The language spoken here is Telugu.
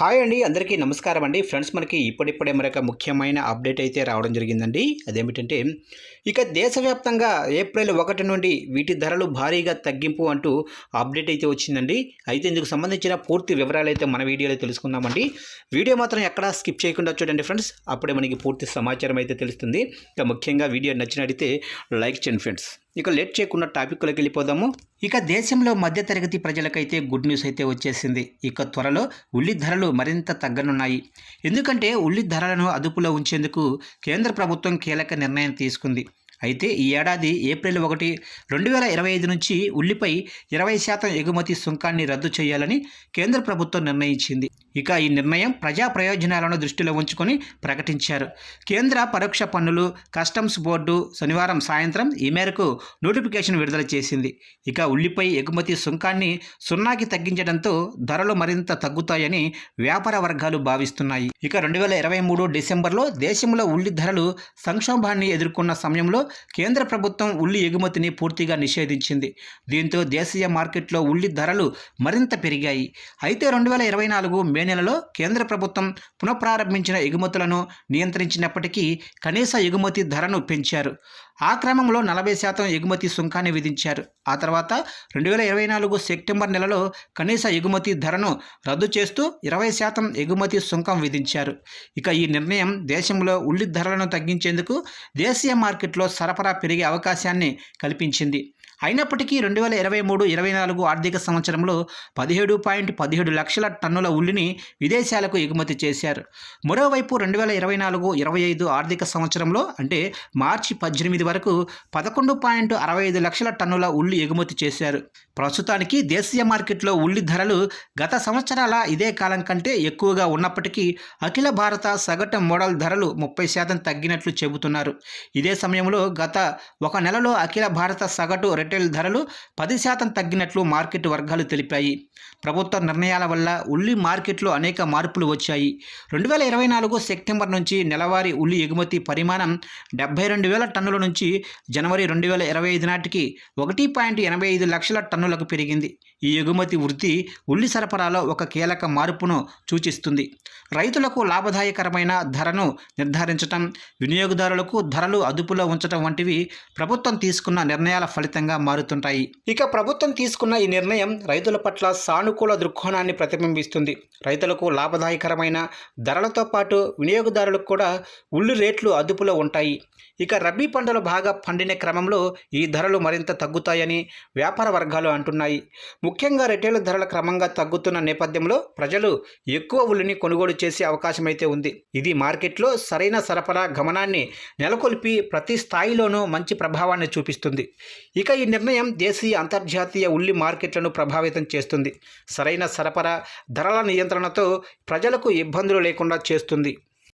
హాయ్ అండి అందరికీ నమస్కారం అండి. ఫ్రెండ్స్ మనకి ఇప్పుడిప్పుడే మరొక ముఖ్యమైన అప్డేట్ అయితే రావడం జరిగిందండి. అదేమిటంటే ఇక దేశవ్యాప్తంగా ఏప్రిల్ ఒకటి నుండి వీటి ధరలు భారీగా తగ్గింపు అంటూ అప్డేట్ అయితే వచ్చిందండి. అయితే ఇందుకు సంబంధించిన పూర్తి వివరాలు అయితే మన వీడియోలో తెలుసుకుందామండి. వీడియో మాత్రం ఎక్కడా స్కిప్ చేయకుండా చూడండి ఫ్రెండ్స్. అప్పుడే మనకి పూర్తి సమాచారం అయితే తెలుస్తుంది. ఇక ముఖ్యంగా వీడియో నచ్చినట్టయితే లైక్ చేయండి ఫ్రెండ్స్. ఇక లేట్ చేయకుండా టాపిక్లోకి వెళ్ళిపోదాము. ఇక దేశంలో మధ్యతరగతి ప్రజలకైతే గుడ్ న్యూస్ అయితే వచ్చేసింది. ఇక త్వరలో ఉల్లి ధరలు మరింత తగ్గనున్నాయి. ఎందుకంటే ఉల్లి ధరలను అదుపులో ఉంచేందుకు కేంద్ర ప్రభుత్వం కీలక నిర్ణయం తీసుకుంది. అయితే ఈ ఏడాది ఏప్రిల్ ఒకటి రెండు వేల ఇరవై ఐదు నుంచి ఉల్లిపై ఇరవై శాతం ఎగుమతి సుంకాన్ని రద్దు చేయాలని కేంద్ర ప్రభుత్వం నిర్ణయించింది. ఇక ఈ నిర్ణయం ప్రజా ప్రయోజనాలను దృష్టిలో ఉంచుకొని ప్రకటించారు. కేంద్ర పరోక్ష పన్నులు కస్టమ్స్ బోర్డు శనివారం సాయంత్రం ఈ మేరకు నోటిఫికేషన్ విడుదల చేసింది. ఇక ఉల్లిపై ఎగుమతి సుంకాన్ని సున్నాకి తగ్గించడంతో ధరలు మరింత తగ్గుతాయని వ్యాపార వర్గాలు భావిస్తున్నాయి. ఇక రెండు వేల ఇరవై మూడు డిసెంబర్లో దేశంలో ఉల్లి ధరలు సంక్షోభాన్ని ఎదుర్కొన్న సమయంలో కేంద్ర ప్రభుత్వం ఉల్లి ఎగుమతిని పూర్తిగా నిషేధించింది. దీంతో దేశీయ మార్కెట్లో ఉల్లి ధరలు మరింత పెరిగాయి. అయితే రెండు వేల ఇరవై నాలుగు మే నెలలో కేంద్ర ప్రభుత్వం పునఃప్రారంభించిన ఎగుమతులను నియంత్రించినప్పటికీ కనీస ఎగుమతి ధరను పెంచారు. ఆ క్రమంలో నలభై శాతం ఎగుమతి సుంకాన్ని విధించారు. ఆ తర్వాత రెండు వేల ఇరవై నాలుగు సెప్టెంబర్ నెలలో కనీస ఎగుమతి ధరను రద్దు చేస్తూ ఇరవై శాతం ఎగుమతి సుంకం విధించారు. ఇక ఈ నిర్ణయం దేశంలో ఉల్లి ధరలను తగ్గించేందుకు దేశీయ మార్కెట్లో సరఫరా పెరిగే అవకాశాన్ని కల్పించింది. అయినప్పటికీ రెండు వేల ఇరవై మూడు ఇరవై నాలుగు ఆర్థిక సంవత్సరంలో పదిహేడు పాయింట్ పదిహేడు లక్షల టన్నుల ఉల్లిని విదేశాలకు ఎగుమతి చేశారు. మరోవైపు రెండు వేల ఇరవై నాలుగు ఇరవై ఐదు ఆర్థిక సంవత్సరంలో అంటే మార్చి పద్దెనిమిది వరకు పదకొండు పాయింట్ అరవై ఐదు లక్షల టన్నుల ఉల్లి ఎగుమతి చేశారు. ప్రస్తుతానికి దేశీయ మార్కెట్లో ఉల్లి ధరలు గత సంవత్సరాల ఇదే కాలం కంటే ఎక్కువగా ఉన్నప్పటికీ అఖిల భారత సగటు మోడల్ ధరలు ముప్పై శాతం తగ్గినట్లు చెబుతున్నారు. ఇదే సమయంలో గత ఒక నెలలో అఖిల భారత సగటు రిటైల్ ధరలు పది శాతం తగ్గినట్లు మార్కెట్ వర్గాలు తెలిపాయి. ప్రభుత్వ నిర్ణయాల వల్ల ఉల్లి మార్కెట్లో అనేక మార్పులు వచ్చాయి. రెండు వేల ఇరవై నాలుగు సెప్టెంబర్ నుంచి నెలవారీ ఉల్లి ఎగుమతి పరిమాణం డెబ్బై రెండు వేల టన్నుల నుంచి జనవరి రెండు వేల ఇరవై ఐదు నాటికి ఒకటి పాయింట్ ఎనభై ఐదు లక్షల టన్నులకు పెరిగింది. ఈ ఎగుమతి వృద్ధి ఉల్లి సరఫరాలో ఒక కీలక మార్పును సూచిస్తుంది. రైతులకు లాభదాయకరమైన ధరను నిర్ధారించటం వినియోగదారులకు ధరలు అదుపులో ఉంచటం వంటివి ప్రభుత్వం తీసుకున్న నిర్ణయాల ఫలితంగా మారుతుంటాయి. ఇక ప్రభుత్వం తీసుకున్న ఈ నిర్ణయం రైతుల పట్ల సానుకూల దృక్కోణాన్ని ప్రతిబింబిస్తుంది. రైతులకు లాభదాయకరమైన ధరలతో పాటు వినియోగదారులకు కూడా ఉల్లి రేట్లు అదుపులో ఉంటాయి. ఇక రబీ పంటలు బాగా పండిన క్రమంలో ఈ ధరలు మరింత తగ్గుతాయని వ్యాపార వర్గాలు అంటున్నాయి. ముఖ్యంగా రిటైల్ ధరల క్రమంగా తగ్గుతున్న నేపథ్యంలో ప్రజలు ఎక్కువ ఉల్లిని కొనుగోలు చేసే అవకాశం అయితే ఉంది. ఇది మార్కెట్లో సరైన సరఫరా గమనాన్ని నెలకొల్పి ప్రతి స్థాయిలోనూ మంచి ప్రభావాన్ని చూపిస్తుంది. ఇక ఈ నిర్ణయం దేశీయ అంతర్జాతీయ ఉల్లి మార్కెట్లను ప్రభావితం చేస్తుంది. సరైన సరఫరా ధరల నియంత్రణతో ప్రజలకు ఇబ్బందులు లేకుండా చేస్తుంది.